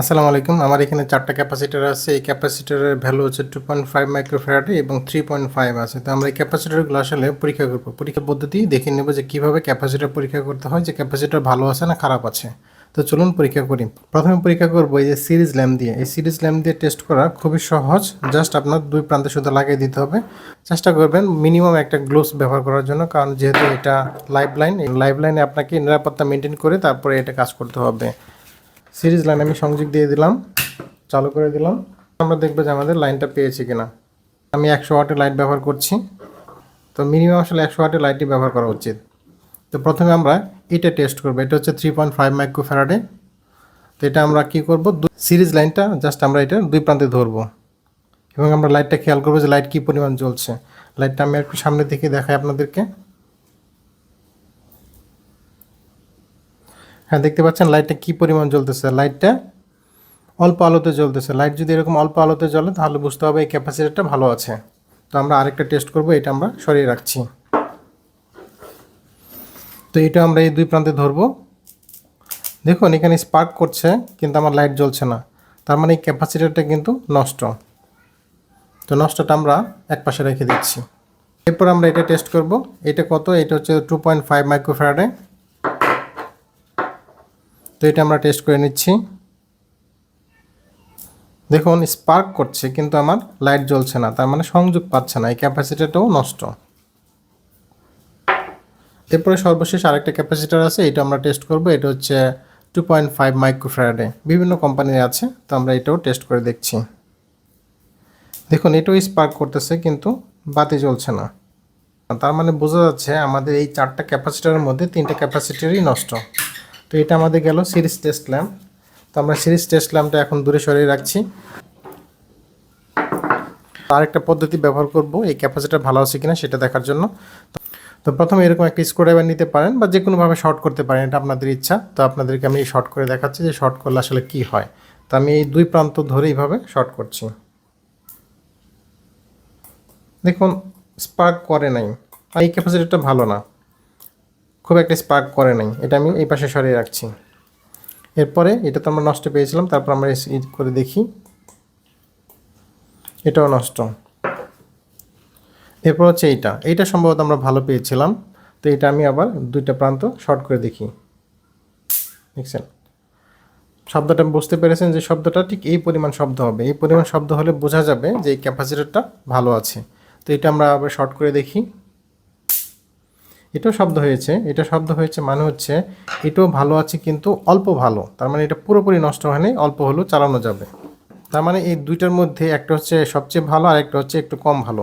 আসসালামু আলাইকুম। আমার এখানে চারটা ক্যাপাসিটার আছে। এই ক্যাপাসিটারের ভ্যালু হচ্ছে টু পয়েন্ট ফাইভ মাইক্রোফ্যারাডে এবং থ্রি পয়েন্ট ফাইভ আছে। তো আমরা এই ক্যাপাসিটারগুলো আসলে পরীক্ষা করব। পরীক্ষা পদ্ধতি দেখে নেব যে কীভাবে ক্যাপাসিটার পরীক্ষা করতে হয়, যে ক্যাপাসিটার ভালো আছে না খারাপ আছে। তো চলুন পরীক্ষা করি। প্রথমে পরীক্ষা করব এই যে সিরিজ ল্যাম্প দিয়ে। এই সিরিজ ল্যাম্প দিয়ে টেস্ট করা খুবই সহজ। জাস্ট আপনার দুই প্রান্তে শুধু লাগিয়ে দিতে হবে। চেষ্টা করবেন মিনিমাম একটা গ্লোভস ব্যবহার করার জন্য, কারণ যেহেতু এটা লাইফ লাইন লাইভ লাইনে আপনাকে নিরাপত্তা মেনটেন করে তারপরে এটা কাজ করতে হবে। সিরিজ লাইন আমি সংযোগ দিয়ে দিলাম, চালু করে দিলাম। আমরা দেখব যে আমাদের লাইনটা পেয়েছি কিনা। আমি একশো ওয়াটের লাইট ব্যবহার করছি। তো মিনিমাম আসলে একশো ওয়াটের লাইটই ব্যবহার করা উচিত। তো প্রথমে আমরা এটা টেস্ট করব। এটা হচ্ছে থ্রি পয়েন্ট ফাইভ মাইক্রোফ্যারাডে তো এটা আমরা কী করব? সিরিজ লাইনটা জাস্ট আমরা এটা দুই প্রান্তে ধরবো। এবং আমরা লাইটটা খেয়াল করব যে লাইট কী পরিমাণ জ্বলছে। লাইটটা আমি একটু সামনে থেকে দেখাই আপনাদেরকে। হ্যাঁ দেখতে পাচ্ছেন লাইটটা কী পরিমাণ জ্বলতেছে? লাইটটা অল্প আলোতে জ্বলতেছে। লাইট যদি এরকম অল্প আলোতে জ্বলে, তাহলে বুঝতে হবে এই ক্যাপাসিটারটা ভালো আছে। তো আমরা আরেকটা টেস্ট করব, এটা আমরা সরিয়ে রাখছি। তো এটা আমরা এই দুই প্রান্তে ধরবো। দেখুন, এখানে স্পার্ক করছে, কিন্তু আমার লাইট জ্বলছে না। তার মানে এই ক্যাপাসিটারটা কিন্তু নষ্ট। তো নষ্টটা আমরা এক পাশে রেখে দিচ্ছি। এরপর আমরা এটা টেস্ট করব। এটা কত? এটা হচ্ছে টু পয়েন্ট ফাইভ মাইক্রোফ্যারাডে। তো এটা আমরা টেস্ট করে নিচ্ছি। দেখুন স্পার্ক করছে, কিন্তু আমার লাইট জ্বলছে না, তার মানে সংযোগ পাচ্ছে না, এই ক্যাপাসিটারটাও নষ্ট। এরপরে সর্বশেষ আরেকটা ক্যাপাসিটার আছে, এটা আমরা টেস্ট করব, এটা হচ্ছে টু পয়েন্ট ফাইভ মাইক্রোফ্যারাডে বিভিন্ন কোম্পানির আছে, তো আমরা এটাও টেস্ট করে দেখছি। দেখুন, এটাও স্পার্ক করতেছে, কিন্তু বাতি জ্বলছে না। তার মানে বোঝা যাচ্ছে আমাদের এই চারটা ক্যাপাসিটারের মধ্যে তিনটা ক্যাপাসিটারই নষ্ট। তো এটা আমাদের গেল সিরিজ টেস্ট ল্যাম্প। তো আমরা সিরিজ টেস্ট ল্যাম্পটা এখন দূরে সরিয়ে রাখছি। আরেকটা পদ্ধতি ব্যবহার করব, এই ক্যাপাসিটার ভালো আছে কিনা সেটা দেখার জন্য। তো প্রথমে এরকম একটা স্ক্রুড্রাইভার নিতে পারেন বা যে কোনোভাবে শর্ট করতে পারেন, এটা আপনাদের ইচ্ছা। তো আপনাদেরকে আমি শর্ট করে দেখাচ্ছি যে শর্ট করলে আসলে কি হয়। তো আমি এই দুই প্রান্ত ধরে এইভাবে শর্ট করছি। দেখুন, স্পার্ক করে নাই। এই ক্যাপাসিটারটা ভালো না। খুব একটা স্পার্ক করে নাই। এটা আমি এই পাশে সরিয়ে রাখছি। এরপরে এটা তো আমরা নষ্ট পেয়েছিলাম, তারপর আমরা করে দেখি। এটাও নষ্ট। এরপর হচ্ছে এইটা। এইটা সম্ভবত আমরা ভালো পেয়েছিলাম। তো এটা আমি আবার দুইটা প্রান্ত শর্ট করে দেখি। দেখছেন? শব্দটা বুঝতে পেরেছেন যে শব্দটা ঠিক এই পরিমাণ শব্দ হবে। এই পরিমাণ শব্দ হলে বোঝা যাবে যে এই ক্যাপাসিটারটা ভালো আছে। তো এটা আমরা আবার শর্ট করে দেখি। এটাও শব্দ হয়েছে, এটা শব্দ হয়েছে মানে হচ্ছে এটাও ভালো আছে কিন্তু অল্প ভালো। তার মানে এটা পুরোপুরি নষ্ট হয়নি, অল্প হলেও চালানো যাবে। তার মানে এই দুইটার মধ্যে একটা হচ্ছে সবচেয়ে ভালো আর একটা হচ্ছে একটু কম ভালো।